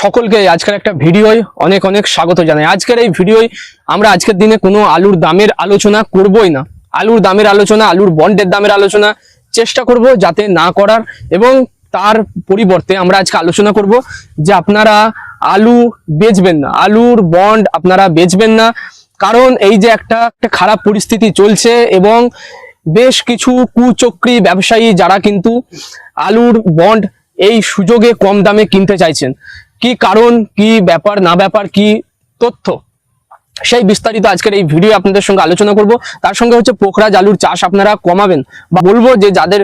সকলকে আজকের একটা ভিডিওয় অনেক অনেক স্বাগত জানাই। আজকের এই ভিডিওয় আমরা আজকের দিনে কোনো আলুর দামের আলোচনা করবই না। আলুর দামের আলোচনা, আলুর বন্ডের দামের আলোচনা চেষ্টা করব যাতে না করার এবং তার পরিবর্তে আমরা আজকে আলোচনা করব যে আপনারা আলু বেচবেন না, আলুর বন্ড আপনারা বেচবেন না। কারণ এই যে একটা একটা খারাপ পরিস্থিতি চলছে এবং বেশ কিছু কুচক্রী ব্যবসায়ী যারা কিন্তু আলুর বন্ড এই সুযোগে কম দামে কিনতে চাইছেন। কি কারণ কি ব্যাপার না ব্যাপার কি তথ্য? সেই বিস্তারিত আজকের এই ভিডিও আপনাদের সঙ্গে আলোচনা করব। তার সঙ্গে হচ্ছে পোখরাজ আলুর চাষ আপনারা কমাবেন বা বলব যে যাদের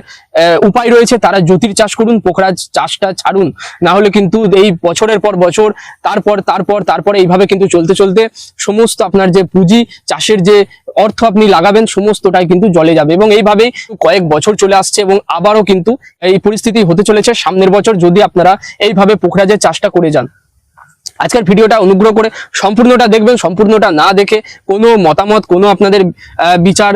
উপায় রয়েছে তারা জ্যোতির চাষ করুন, পোখরাজ চাষটা ছাড়ুন। না হলে কিন্তু এই বছরের পর বছর, তারপর তারপর, তারপরে এইভাবে কিন্তু চলতে চলতে সমস্ত আপনার যে পুঁজি, চাষের যে অর্থ আপনি লাগাবেন, সমস্তটাই কিন্তু জলে যাবে। এবং এইভাবেই কয়েক বছর চলে আসছে এবং আবারও কিন্তু এই পরিস্থিতি হতে চলেছে সামনের বছর, যদি আপনারা এইভাবে পোখরাজের চাষটা করে যান। আজকের ভিডিওটা অনুগ্রহ করে সম্পূর্ণটা দেখবেন সম্পূর্ণটা না দেখে কোনো মতামত কোনো আপনাদের বিচার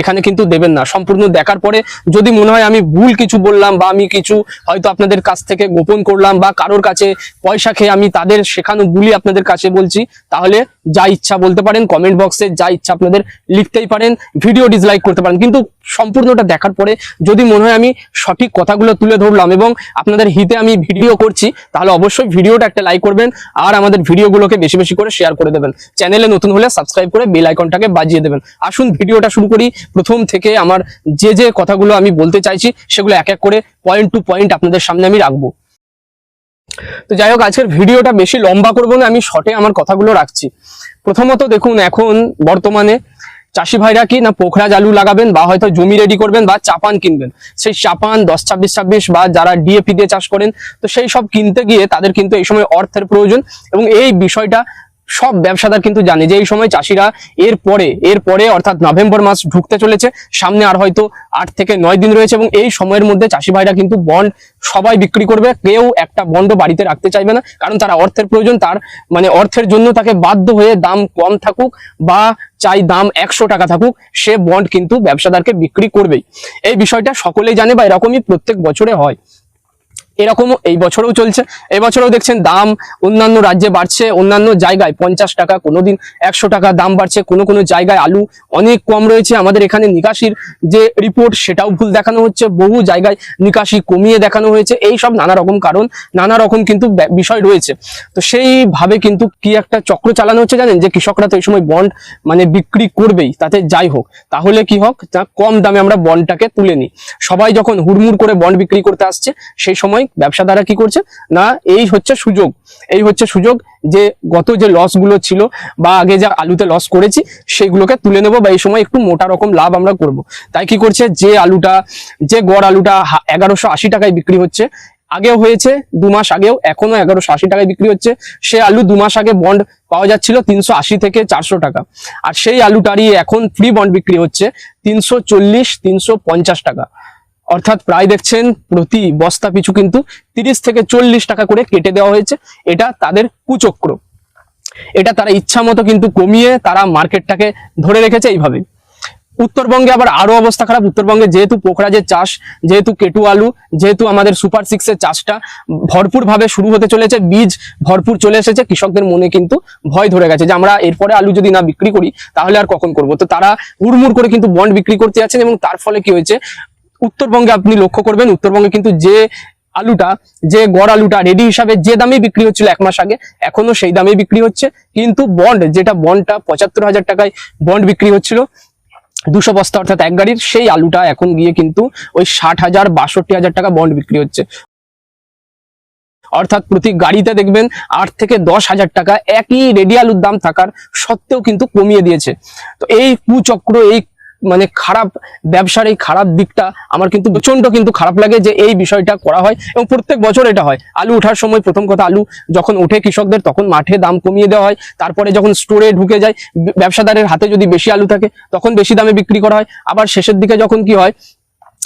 এখানে কিন্তু দেবেন না। সম্পূর্ণ দেখার পরে যদি মনে হয় আমি ভুল কিছু বললাম বা আমি কিছু হয়তো আপনাদের কাছ থেকে গোপন করলাম বা কারোর কাছে পয়সা খেয়ে আমি তাদের শেখানো বুলি আপনাদের কাছে বলছি, তাহলে যা ইচ্ছা বলতে পারেন কমেন্ট বক্সে যা ইচ্ছা আপনাদের লিখতেই পারেন ভিডিও ডিসলাইক করতে পারেন। কিন্তু সম্পূর্ণটা দেখার পরে যদি মনে হয় আমি সঠিক কথাগুলো তুলে ধরলাম এবং আপনাদের হিতে আমি ভিডিও করছি, তাহলে অবশ্যই ভিডিওটা একটা লাইক করবেন আর আমাদের ভিডিওগুলোকে বেশি বেশি করে শেয়ার করে দেবেন। চ্যানেলে নতুন হলে সাবস্ক্রাইব করে বেল আইকনটাকে বাজিয়ে দেবেন। আসুন ভিডিওটা শুরু করি। প্রথম থেকে আমার যে যে কথাগুলো আমি বলতে চাইছি, সেগুলো এক এক করে পয়েন্ট টু পয়েন্ট আপনাদের সামনে আমি রাখব। তো যাই হোক, আজকের ভিডিওটা বেশি লম্বা করব না, আমি শর্টে আমার কথাগুলো রাখছি। প্রথমত দেখুন, এখন বর্তমানে চাষি ভাইরা কি না পোখরাজ আলু লাগাবেন, বা হয়তো জমি রেডি করবেন, বা চাপান কিনবেন। সেই চাপান দশ ছাব্বিশ ছাব্বিশ, বা যারা ডিএপি দিয়ে চাষ করেন, তো সেই সব কিনতে গিয়ে তাদের কিন্তু এই সময় অর্থের প্রয়োজন এবং এই বিষয়টা সব ব্যবসাদার কিন্তু জানে যে এই সময় চাষিরা এর পরে এর পরে অর্থাৎ নভেম্বর মাস ঢুকতে চলেছে, সামনে আর হয়তো আট থেকে নয় দিন রয়েছে এবং এই সময়ের মধ্যে চাষি ভাইরা কিন্তু বন্ড সবাই বিক্রি করবে, কেউ একটা বন্ড বাড়িতে রাখতে চাইবে না, কারণ তারা অর্থের প্রয়োজন, তার মানে অর্থের জন্য তাকে বাধ্য হয়ে দাম কম থাকুক বা চাই দাম একশো টাকা থাকুক, সে বন্ড কিন্তু ব্যবসাদারকে বিক্রি করবেই। এই বিষয়টা সকলেই জানে বা এরকমই প্রত্যেক বছরে হয়। এরকমও এই বছরেও চলছে। এই বছরেও দেখছেন দাম অন্যান্য রাজ্যে বাড়ছে, অন্যান্য জায়গায় পঞ্চাশ টাকা, কোনোদিন একশো টাকা দাম বাড়ছে, কোনো কোনো জায়গায় আলু অনেক কম রয়েছে। আমাদের এখানে নিকাশির যে রিপোর্ট সেটাও ভুল দেখানো হচ্ছে। বহু জায়গায় নিকাশি কমিয়ে দেখানো হয়েছে। এই সব নানা রকম কারণ, নানা রকম কিন্তু বিষয় রয়েছে। তো সেইভাবে কিন্তু কি একটা চক্র চালানো হচ্ছে জানেন? যে কৃষকরা তো এই সময় বন্ড মানে বিক্রি করবেই, তাতে যাই হোক। তাহলে কি হোক, তা কম দামে আমরা বন্ডটাকে তুলে নিই। সবাই যখন হুড়মুড় করে বন্ড বিক্রি করতে আসছে, সেই সময় ব্যবসাদারা কি করছে? না, এই হচ্ছে সুযোগ। এই হচ্ছে সুযোগ যে গত যে লসগুলো ছিল বা আগে যা আলুতে লস করেছি, সেগুলোকে তুলে নেব বা এই সময় একটু মোটা রকম লাভ আমরা করব। তাই কি করছে? যে আলুটা, যে গড় আলুটা এগারোশো আশি টাকায় বিক্রি হচ্ছে, আগেও হয়েছে, দু মাস আগেও, এখনও এগারোশো আশি টাকায় বিক্রি হচ্ছে। সে আলু দু মাস আগে বন্ড পাওয়া যাচ্ছিল তিনশো আশি থেকে চারশো টাকা। আর সেই আলুটারই এখন ফ্রি বন্ড বিক্রি হচ্ছে তিনশো চল্লিশ, তিনশো পঞ্চাশ টাকা। অর্থাৎ প্রায় দেখছেন প্রতি বস্তা পিছু কিন্তু তিরিশ থেকে চল্লিশ টাকা করে কেটে দেওয়া হয়েছে। এটা তাদের কুচক্র। এটা তারা ইচ্ছা মতো কিন্তু কমিয়ে তারা মার্কেটটাকে ধরে রেখেছে এইভাবে। উত্তরবঙ্গে আবার আরও অবস্থা খারাপ। উত্তরবঙ্গে যেহেতু পোখরাজের চাষ, যেহেতু কেটু আলু, যেহেতু আমাদের সুপার সিক্সের চাষটা ভরপুর ভাবে শুরু হতে চলেছে, বীজ ভরপুর চলে এসেছে, কৃষকদের মনে কিন্তু ভয় ধরে গেছে যে আমরা এরপরে আলু যদি না বিক্রি করি, তাহলে আর কখন করব? তো তারা হুড়মুড় করে কিন্তু বন্ড বিক্রি করতে যাচ্ছেন এবং তার ফলে কি হয়েছে উত্তরবঙ্গে আপনি লক্ষ্য করবেন, উত্তরবঙ্গে কিন্তু যে আলুটা, যে গড় আলুটা রেডি হিসাবে যে দামে বিক্রি হচ্ছিল এক মাস আগে, এখনও সেই দামে বিক্রি হচ্ছে। কিন্তু বন্ড যেটা বন্ডটা পঁচাত্তর হাজার টাকায় বন্ড বিক্রি হচ্ছিল, দুশো বস্তা অর্থাৎ এক গাড়ির, সেই আলুটা এখন গিয়ে কিন্তু ওই ষাট হাজার, বাষট্টি হাজার টাকা বন্ড বিক্রি হচ্ছে। অর্থাৎ প্রতি গাড়িতে দেখবেন আট থেকে দশ হাজার টাকা একই রেডি আলুর দাম থাকার সত্ত্বেও কিন্তু কমিয়ে দিয়েছে। তো এই কুচক্র, এই মানে খারাপ ব্যবসার এই খারাপ দিকটা, আমার কিন্তু প্রচণ্ড কিন্তু খারাপ লাগে যে এই বিষয়টা করা হয় এবং প্রত্যেক বছর এটা হয়। আলু ওঠার সময় প্রথম কথা আলু যখন ওঠে কৃষকদের তখন মাঠে দাম কমিয়ে দেওয়া হয়। তারপরে যখন স্টোরে ঢুকে যায়, ব্যবসাদারের হাতে যদি বেশি আলু থাকে, তখন বেশি দামে বিক্রি করা হয়। আবার শেষের দিকে যখন কি হয়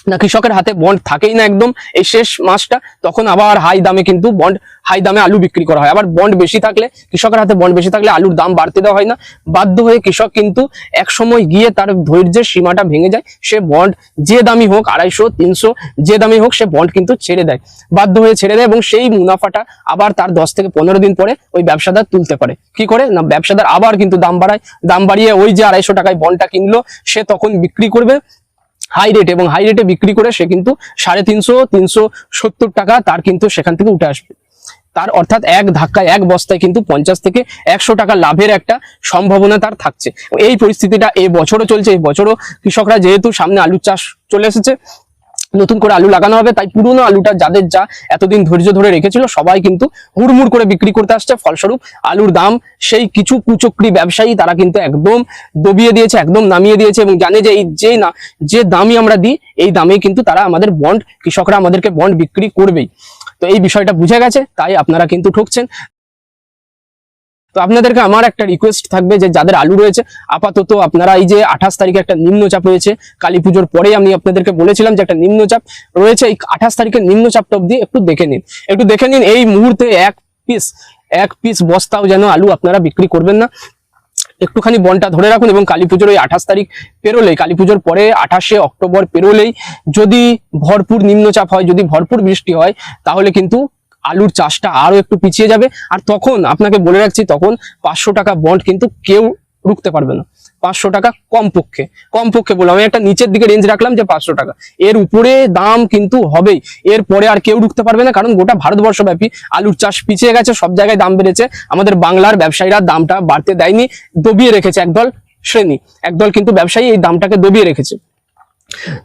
না, কৃষকের হাতে বন্ড থাকেই না একদম। এই শেষ মাসটা, তখন আবার হাই দামে কিন্তু বন্ড হাই দামে আলু বিক্রি করা হয়। আবার বন্ড বেশি থাকলে, কৃষকের হাতে বন্ড বেশি থাকলে আলুর দাম বাড়তে দেওয়া হয় না। বাধ্য হয়ে কৃষক কিন্তু এক সময় গিয়ে তার ধৈর্যের সীমাটা ভেঙে যায়। সে বন্ড যে দামি হোক, আড়াইশো, তিনশো, যে দামি হোক, সে বন্ড কিন্তু ছেড়ে দেয়। বাধ্য হয়ে ছেড়ে দেয় এবং সেই মুনাফাটা আবার তার দশ থেকে পনেরো দিন পরে ওই ব্যবসাদার তুলতে পারে। কি করে? না, ব্যবসাদার আবার কিন্তু দাম বাড়ায়। দাম বাড়িয়ে ওই যে আড়াইশো টাকায় বন্ডটা কিনলো, সে তখন বিক্রি করবে। হাই রেট এবং হাই রেটে বিক্রি করে সে কিন্তু সাড়ে তিনশো তিনশো সত্তর টাকা তার কিন্তু সেখান থেকে উঠে আসবে। তার অর্থাৎ এক ধাক্কায়, এক বস্তায় কিন্তু পঞ্চাশ থেকে একশো টাকা লাভের একটা সম্ভাবনা তার থাকছে। এই পরিস্থিতিটা এই বছরও চলছে, এই বছরও কৃষকরা যেহেতু সামনে আলু চাষ চলে এসেছে নতুন করে আলু লাগানো হবে, তাই পুরনো আলুটা যাদের যা এতদিন ধৈর্য ধরে রেখেছিল, সবাই কিন্তু হুড়মুড় করে বিক্রি করতে আসছে। ফলস্বরূপ আলুর দাম সেই কিছু কুচক্রি ব্যবসায়ী তারা কিন্তু একদম দবিয়ে দিয়েছে, একদম নামিয়ে দিয়েছে এবং জানে যে এই যে না, যে দামই আমরা দিই, এই দামেই কিন্তু তারা আমাদের বন্ড, কৃষকরা আমাদেরকে বন্ড বিক্রি করবেই। তো এই বিষয়টা বুঝে গেছে, তাই আপনারা কিন্তু ঠকছেন। তো আপনাদেরকে আমার একটা রিকোয়েস্ট থাকবে যে যাদের আলু রয়েছে, আপাতত আপনারা এই যে আঠাশ তারিখে একটা নিম্নচাপ রয়েছে, কালী পুজোর পরে আমি আপনাদেরকে বলেছিলাম যে একটা নিম্নচাপ রয়েছে, এই আঠাশ তারিখের নিম্নচাপটা অব্দি একটু দেখে নিন। একটু দেখে নিন, এই মুহূর্তে এক পিস এক পিস বস্তাও যেন আলু আপনারা বিক্রি করবেন না। একটুখানি বনটা ধরে রাখুন এবং কালী পুজোর ওই আঠাশ তারিখ পেরোলেই, কালী পুজোর পরে আঠাশে অক্টোবর পেরোলেই যদি ভরপুর নিম্নচাপ হয়, যদি ভরপুর বৃষ্টি হয়, তাহলে কিন্তু আলুর চাষটা আরও একটু পিছিয়ে যাবে। আর তখন, আপনাকে বলে রাখছি, তখন পাঁচশো টাকা বন্ড কিন্তু কেউ রুখতে পারবে না। পাঁচশো টাকা কম পক্ষে কম পক্ষে বললাম। আমি একটা নিচের দিকে রেঞ্জ রাখলাম যে পাঁচশো টাকা। এর উপরে দাম কিন্তু হবেই। এর পরে আর কেউ রুখতে পারবে না, কারণ গোটা ভারতবর্ষ ব্যাপী আলুর চাষ পিছিয়ে গেছে, সব জায়গায় দাম বেড়েছে। আমাদের বাংলার ব্যবসায়ীরা দামটা বাড়তে দেয়নি, দবিয়ে রেখেছে একদল শ্রেণি। একদল কিন্তু ব্যবসায়ী এই দামটাকে দবিয়ে রেখেছে।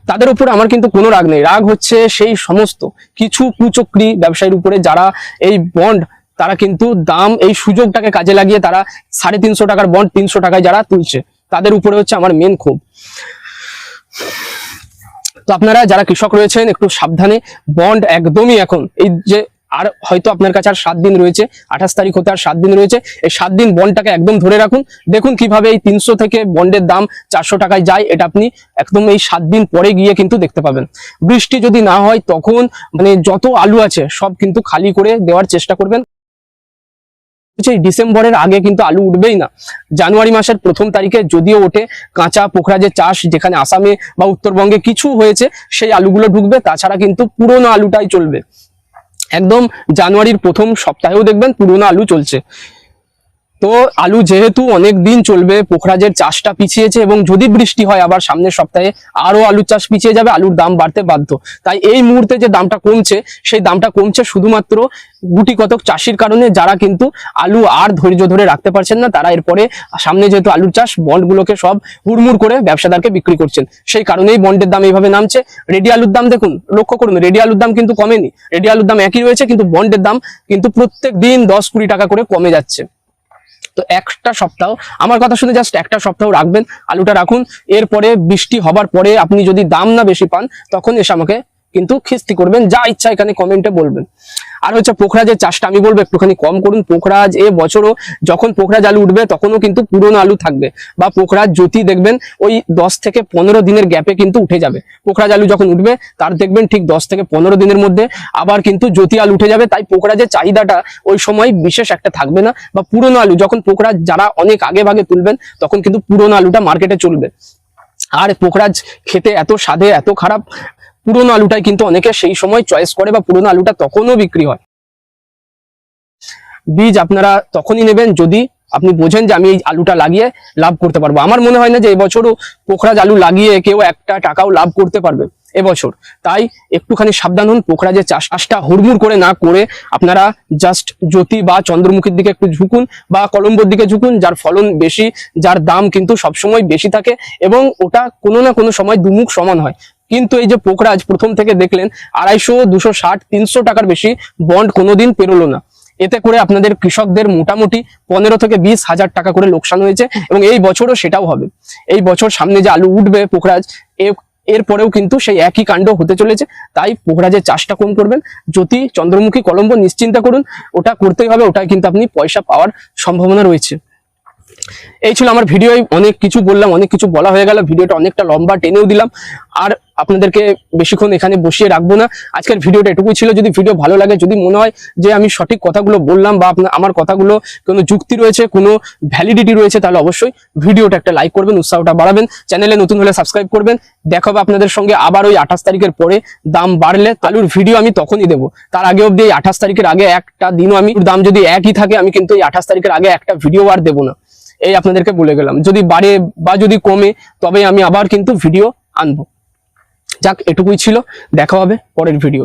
তাদের উপর আমার কিন্তু কোনো রাগ নেই। রাগ হচ্ছে সেই সমস্ত কিছু কুচক্রি ব্যবসায়ীর উপরে যারা এই বন্ড তারা কিন্তু দাম, এই সুযোগটাকে কাজে লাগিয়ে তারা সাড়ে তিনশো টাকার বন্ড তিনশো টাকায় যারা তুলছে, তাদের উপরে হচ্ছে আমার মেন ক্ষোভ। তো আপনারা যারা কৃষক রয়েছেন, একটু সাবধানে বন্ড একদমই এখন, এই যে আর হয়তো আপনার কাছে আর সাত দিন রয়েছে, আঠাশ তারিখ হতে আর সাত দিন রয়েছে, এই সাত দিন বন্ডটাকে একদম ধরে রাখুন। দেখুন কীভাবে এই তিনশো থেকে বন্ডের দাম চারশো টাকায় যায়, এটা আপনি একদম এই সাত দিন পরে গিয়ে কিন্তু দেখতে পাবেন। বৃষ্টি যদি না হয়, তখন মানে যত আলু আছে, সব কিন্তু খালি করে দেওয়ার চেষ্টা করবেন। এই ডিসেম্বরের আগে কিন্তু আলু উঠবেই না। জানুয়ারি মাসের প্রথম তারিখে যদিও ওঠে, কাঁচা পোখরাজের চাষ যেখানে আসামে বা উত্তরবঙ্গে কিছু হয়েছে, সেই আলুগুলো ঢুকবে, তাছাড়া কিন্তু পুরোনো আলুটাই চলবে। একদম জানুয়ারির প্রথম সপ্তাহেও দেখবেন পুরোনো আলু চলছে। তো আলু যেহেতু অনেক দিন চলবে, পোখরাজের চাষটা পিছিয়েছে এবং যদি বৃষ্টি হয় আবার সামনের সপ্তাহে আরও আলুর চাষ পিছিয়ে যাবে, আলুর দাম বাড়তে বাধ্য। তাই এই মুহূর্তে যে দামটা কমছে, সেই দামটা কমছে শুধুমাত্র গুটি কতক চাষির কারণে, যারা কিন্তু আলু আর ধৈর্য ধরে রাখতে পারছেন না, তারা এরপরে সামনে যেহেতু আলুর চাষ বন্ডগুলোকে সব হুড়মুড় করে ব্যবসাদারকে বিক্রি করছেন। সেই কারণেই বন্ডের দাম এইভাবে নামছে। রেডি আলুর দাম দেখুন, লক্ষ্য করুন, রেডি আলুর দাম কিন্তু কমেনি। রেডি আলুর দাম একই রয়েছে, কিন্তু বন্ডের দাম কিন্তু প্রত্যেক দিন দশ কুড়ি টাকা করে কমে যাচ্ছে। তো একটা সপ্তাহ, আমার কথা শুনে জাস্ট একটা সপ্তাহ রাখবেন, আলুটা রাখুন, এরপরে বৃষ্টি হবার পরে আপনি যদি দাম না বেশি পান, তখন এসে আমাকে কিন্তু খিস্তি করবেন, যা ইচ্ছা এখানে কমেন্টে বলবেন। আর হচ্ছে পোখরাজের চাষটা আমি বলব, একটুখানি কম করুন। পোখরাজ এ বছরও যখন পোখরাজ আলু উঠবে, তখনও কিন্তু পুরনো আলু থাকবে। বা পোখরাজ জ্যোতি দেখবেন, ওই দশ থেকে পনেরো দিনের গ্যাপে কিন্তু উঠে যাবে। পোখরাজ আলু যখন উঠবে, তার দেখবেন ঠিক দশ থেকে পনেরো দিনের মধ্যে আবার কিন্তু জ্যোতি আলু উঠে যাবে। তাই পোখরাজের চাহিদাটা ওই সময় বিশেষ একটা থাকবে না। বা পুরনো আলু, যখন পোখরাজ যারা অনেক আগে ভাগে তুলবেন, তখন কিন্তু পুরনো আলুটা মার্কেটে চলবে। আর পোখরাজ খেতে এত স্বাদে এত খারাপ পুরোনো আলুটাই কিন্তু অনেকে সেই সময় চয়েস করে বা পুরোনো আলুটা তখনও বিক্রি হয়। বীজ আপনারা তখনই নেবেন যদি আপনি বোঝেন যে আমি এই আলুটা লাগিয়ে লাভ করতে পারব। আমার মনে হয় না যে এবছরও পোখরাজ আলু লাগিয়ে কেউ একটা টাকাও লাভ করতে পারবে এবছর। তাই একটুখানি সাবধান হন, পোখরাজের চাষ চাষটা হুড়মুড় করে না করে আপনারা জাস্ট জ্যোতি বা চন্দ্রমুখীর দিকে একটু ঝুঁকুন বা কলম্বোর দিকে ঝুঁকুন, যার ফলন বেশি, যার দাম কিন্তু সবসময় বেশি থাকে এবং ওটা কোনো না কোনো সময় দুমুখ সমান হয়। কিন্তু এই যে পোখরাজ প্রথম থেকে দেখলেন আড়াইশো, দুশো ষাট, তিনশো টাকার বেশি বন্ড কোনোদিন পেরোলো না। এতে করে আপনাদের কৃষকদের মোটামুটি পনেরো থেকে বিশ হাজার টাকা করে লোকসান হয়েছে এবং এই বছরও সেটাও হবে। এই বছর সামনে যে আলু উঠবে পোখরাজ এ- এরপরেও কিন্তু সেই একই কাণ্ড হতে চলেছে। তাই পোখরাজের চাষটা কম করবেন। জ্যোতি চন্দ্রমুখী কলম্বো নিশ্চিন্তা করুন। ওটা করতেই হবে ওটাই কিন্তু আপনি পয়সা পাওয়ার সম্ভাবনা রয়েছে। এই ছিল আমার ভিডিও অনেক কিছু বললাম, অনেক কিছু বলা হয়ে গেল। ভিডিওটা অনেকটা লম্বা, টেনেও দিলাম। আর আপনাদেরকে বেশিক্ষণ এখানে বসিয়ে রাখব না। আজকের ভিডিওটা এটুকুই ছিল। যদি ভিডিও ভালো লাগে, যদি মনে হয় যে আমি সঠিক কথাগুলো বললাম বা আপনার আমার কথাগুলো কোনো যুক্তি রয়েছে, কোনো ভ্যালিডিটি রয়েছে, তাহলে অবশ্যই ভিডিওটা একটা লাইক করবেন, উৎসাহটা বাড়াবেন। চ্যানেলে নতুন হলে সাবস্ক্রাইব করবেন। দেখা হবে আপনাদের সঙ্গে আবার ওই আঠাশ তারিখের পরে দাম বাড়লে। আলুর ভিডিও আমি তখনই দেবো। তার আগে অব্দি এই আঠাশ তারিখের আগে একটা দিনও আমি দাম যদি একই থাকে, আমি কিন্তু এই আঠাশ তারিখের আগে একটা ভিডিও আর দেবো না। এই আপনাদেরকে বলে গেলাম। যদি বাড়ে বা যদি কমে তবে আমি আবার কিন্তু ভিডিও আনব। যাক, এটুকুই ছিল। দেখা হবে পরের ভিডিও